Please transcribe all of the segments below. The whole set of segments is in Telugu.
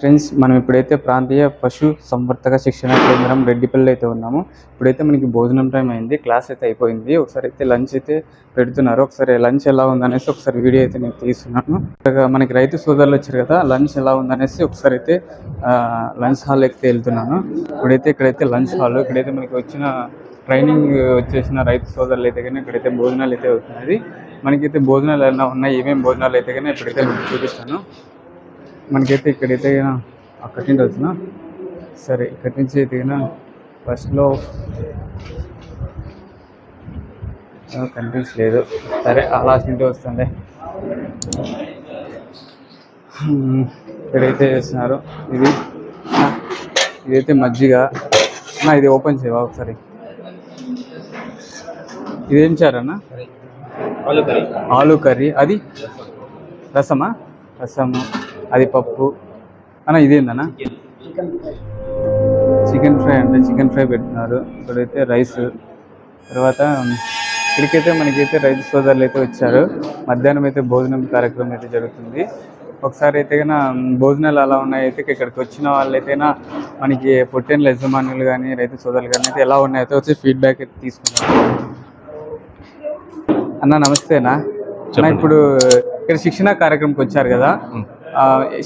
ఫ్రెండ్స్ మనం ఇప్పుడైతే ప్రాంతీయ పశు సంవర్ధక శిక్షణ కేంద్రం రెడ్డిపల్లి అయితే ఉన్నాము. ఇప్పుడైతే మనకి భోజనం టైం అయింది క్లాస్ అయితే అయిపోయింది. ఒకసారి అయితే లంచ్ అయితే పెడుతున్నారు. ఒకసారి లంచ్ ఎలా ఉందనేసి ఒకసారి వీడియో అయితే నేను తీస్తున్నాను. మనకి రైతు సోదరులు వచ్చారు కదా లంచ్ ఎలా ఉందనేసి ఒకసారి అయితే లంచ్ హాల్ అయితే వెళ్తున్నాను. ఇప్పుడైతే ఇక్కడైతే లంచ్ హాల్ ఇక్కడైతే మనకి వచ్చిన ట్రైనింగ్ వచ్చేసిన రైతు సోదరులు అయితే కానీ ఇక్కడైతే భోజనాలు అయితే అవుతున్నది. మనకైతే భోజనాలు ఎలా ఉన్నాయి ఏమేమి భోజనాలు అయితే కానీ ఇప్పుడైతే చూపిస్తాను. మనకైతే ఇక్కడైతే అక్కడి నుండి వచ్చిన సరే ఇక్కడి నుంచి అయితే ఫస్ట్లో కనిపించలేదు సరే అలా నుండి వస్తుంది ఇక్కడైతే వేస్తున్నారు ఇది ఇదైతే మజ్జిగ. నా ఇది ఓపెన్ చేయవా ఒకసారి? ఇదేం చారన్నా ఆలు కర్రీ. అది రసమా? రసము. అది పప్పు. అన్న ఇదేందన్నా చికెన్ ఫ్రై అంటే చికెన్ ఫ్రై పెడుతున్నారు ఇక్కడైతే రైస్. తర్వాత ఇక్కడికైతే మనకైతే రైతు సోదరులు అయితే వచ్చారు. మధ్యాహ్నం అయితే భోజనం కార్యక్రమం అయితే జరుగుతుంది. ఒకసారి అయితే కన్నా భోజనాలు అలా ఉన్నాయి అయితే ఇక్కడికి వచ్చిన వాళ్ళైతేనా మనకి పొట్టెన్ల యజమానులు కానీ రైతు సోదరులు కానీ అయితే ఎలా ఉన్నాయో అయితే వచ్చి ఫీడ్బ్యాక్ అయితే తీసుకున్నారు అన్న నమస్తేనా? అన్న ఇప్పుడు ఇక్కడ శిక్షణ కార్యక్రమంకి వచ్చారు కదా.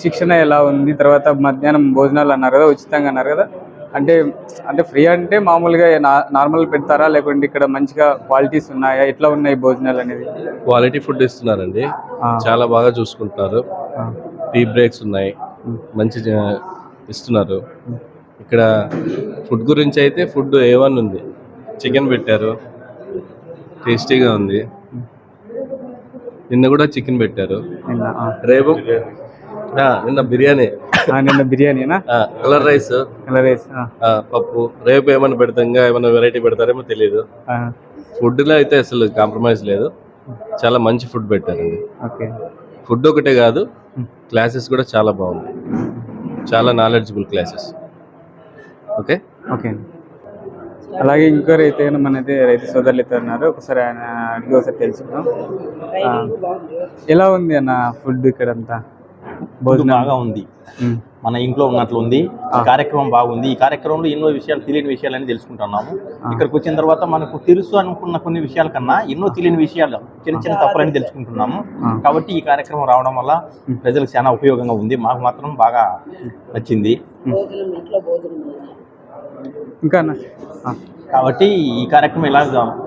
శిక్షణ ఎలా ఉంది? తర్వాత మధ్యాహ్నం భోజనాలు అన్నారు కదా ఉచితంగా అన్నారు కదా. అంటే అంటే ఫ్రీ అంటే మామూలుగా నార్మల్ పెడతారా? లేకుంటే ఇక్కడ మంచిగా క్వాలిటీస్ ఉన్నాయా? ఎట్లా ఉన్నాయి భోజనాలు అనేది? క్వాలిటీ ఫుడ్ ఇస్తున్నారండి. చాలా బాగా చూసుకుంటున్నారు. టీ బ్రేక్స్ ఉన్నాయి. మంచి ఇస్తున్నారు. ఇక్కడ ఫుడ్ గురించి అయితే ఫుడ్ ఏ వన్ ఉంది. చికెన్ పెట్టారు. టేస్టీగా ఉంది. నిన్న కూడా చికెన్ పెట్టారు. రేపు నిన్న బిర్యానీ. నిన్న బిర్యానీనా? Colour rice. కలర్ రైస్ పప్పు. రేపు ఏమైనా పెడతాం ఇంకా ఏమైనా వెరైటీ పెడతారేమో తెలియదు ఫుడ్లో అయితే అసలు కాంప్రమైజ్ లేదు. చాలా మంచి ఫుడ్ పెట్టారండి. ఓకే. ఫుడ్ ఒకటే కాదు క్లాసెస్ కూడా చాలా బాగున్నాయి. చాలా నాలెడ్జబుల్ క్లాసెస్ ఓకే? ఓకే అలాగే ఇంకోరు అయితే మన అయితే రైతు సోదరులు అయితే ఉన్నారు. ఒకసారి ఆయన అడిగి ఒకసారి తెలుసుకుందాం. ఎలా ఉంది అన్న ఫుడ్ ఇక్కడంతా? బాగా ఉంది. మన ఇంట్లో ఉన్నట్లు ఉంది ఈ కార్యక్రమం బాగుంది. ఈ కార్యక్రమంలో ఎన్నో విషయాలు తెలియని విషయాలని తెలుసుకుంటున్నాము. ఇక్కడికి వచ్చిన తర్వాత మనకు తెలుసు అనుకున్న కొన్ని విషయాల కన్నా ఎన్నో తెలియని విషయాలు చిన్న చిన్న తప్పులని తెలుసుకుంటున్నాము. కాబట్టి ఈ కార్యక్రమం రావడం వల్ల ప్రజలకు చాలా ఉపయోగంగా ఉంది. మాకు మాత్రం బాగా నచ్చింది. ఇంకా కాబట్టి ఈ కార్యక్రమం ఇలా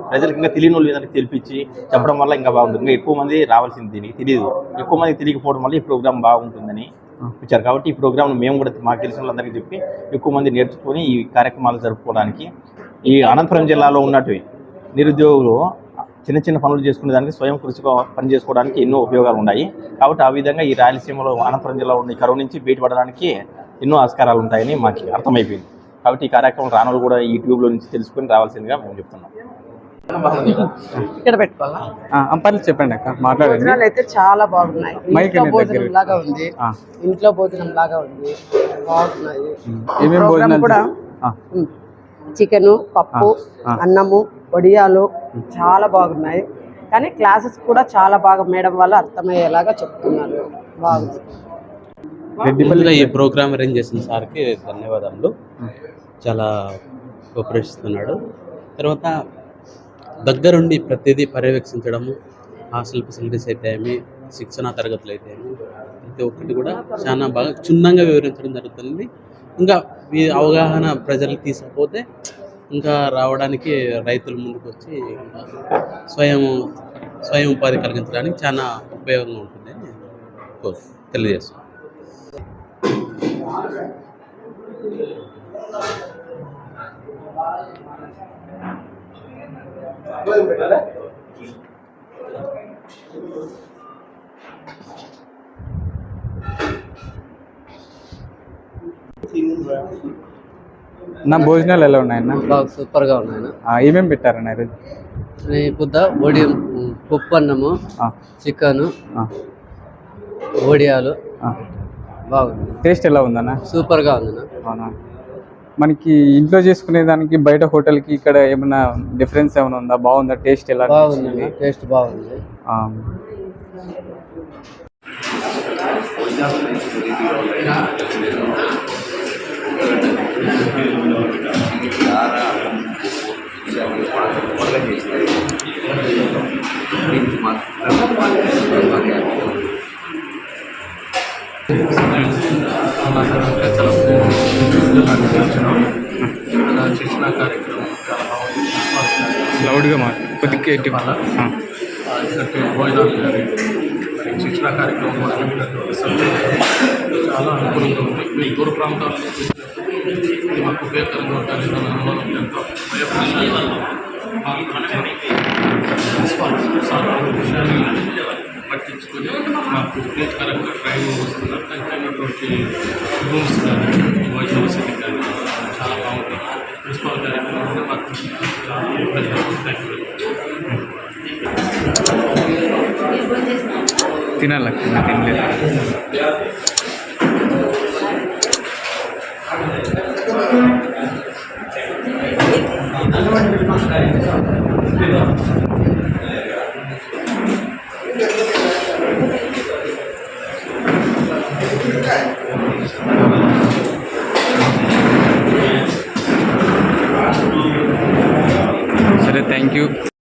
ప్రజలకు ఇంకా తెలియని వాళ్ళు ఏదైనా తెలిపించి చెప్పడం వల్ల ఇంకా బాగుంటుంది. ఇంకా ఎక్కువ మంది రావాల్సింది దీనికి తెలియదు ఎక్కువ మంది తెలియకపోవడం వల్ల ఈ ప్రోగ్రామ్ బాగుంటుందని వచ్చారు కాబట్టి ఈ ప్రోగ్రామ్ మేము కూడా మాకు తెలిసిన వాళ్ళందరికీ చెప్పి ఎక్కువ మంది నేర్చుకొని ఈ కార్యక్రమాలు జరుపుకోవడానికి ఈ అనంతపురం జిల్లాలో ఉన్నట్టు నిరుద్యోగులు చిన్న చిన్న పనులు చేసుకునే దానికి స్వయం కృషిగా పని చేసుకోవడానికి ఎన్నో ఉపయోగాలు ఉన్నాయి. కాబట్టి ఆ విధంగా ఈ రాయలసీమలో అనంతపురం జిల్లాలో ఉన్న ఈ కరువు నుంచి బయటపడడానికి ఎన్నో ఆస్కారాలు ఉంటాయని మాకు అర్థమైపోయింది. కాబట్టి ఈ కార్యక్రమం రానులు కూడా ఈ యూట్యూబ్లో నుంచి తెలుసుకొని రావాల్సిందిగా మేము చెప్తున్నాం. ఇక్కడ పెట్టుకోవాలా? ఆ, ఆ, పర్లేదు చెప్పండి అక్క మాట్లాడండి. భోజనాలు అయితే చాలా బాగున్నాయి. మైక్ ఇంట్లో భోజనం లాగా ఉంది. ఇంట్లో భోజనం లాగా ఉంది. బాగున్నాయి. ఏమేమి భోజనాలు కూడా ఆ, చికెన్ పప్పు. అన్నము వడియాలు చాలా బాగున్నాయి. కానీ క్లాసెస్ కూడా చాలా బాగా మేడం వాళ్ళు అర్థమయ్యేలాగా చెప్తున్నారు. బాగుంది. ముందుగా ఈ ప్రోగ్రామ్ అరేంజ్ చేసిన సార్కి ధన్యవాదాలు చాలా ఉపరిస్తున్నాడు తర్వాత దగ్గరుండి ప్రతిదీ పర్యవేక్షించడము హాస్టల్ ఫెసిలిటీస్ అయితే ఏమి శిక్షణ తరగతులు అయితే ఏమి ప్రతి ఒక్కటి కూడా చాలా బాగా క్షుణ్ణంగా వివరించడం జరుగుతుంది. ఇంకా ఈ అవగాహన ప్రజలకు తీసుకుపోతే ఇంకా రావడానికి రైతుల ముందుకు వచ్చి స్వయం స్వయం ఉపాధి కలిగించడానికి చాలా ఉపయోగంగా ఉంటుందని కోరు నా భోజనాలు ఎలా ఉన్నాయన్న? బాగా సూపర్గా ఉన్నాయి ఆ, ఏమేమి పెట్టారన్న ఈరోజు? పొద్దు వడి పప్పు అన్నము చికెన్ వడియాలు ఆ. బాగుంది. టేస్ట్ ఎలా ఉందన్న? సూపర్గా ఉంది అవునా? మనకి ఇంట్లో చేసుకునే దానికి బయట హోటల్కి ఇక్కడ ఏమైనా డిఫరెన్స్ ఏమైనా ఉందా? బాగుందా? టేస్ట్ ఎలా బాగుంది? టేస్ట్ బాగుంది. చేసిన కార్యక్రమం చాలా బాగుంది లౌడ్గా మాట కొద్దిగా గట్టిగా. ఆ. ఎందుకంటే భోజనాలు కానీ మరి శిక్షణ కార్యక్రమం చాలా అనుకూలంగా ఉంది మీ దూర ప్రాంతాల నుంచి మాకు ఉపయోగకరంగా అన్న అనుభవం ఎంతో సార్ విషయాన్ని పట్టించుకొని మాకు ఉపయోగకరంగా ట్రైన్ వస్తున్నారు దానికైనటువంటి రూమ్స్ కానీ భోజన వసతి కానీ చాలా బాగుంటుంది ప్రిన్సిపాల్ కార్యక్రమం కూడా మాకు చాలా థ్యాంక్ యూ తినాలి తినలేదు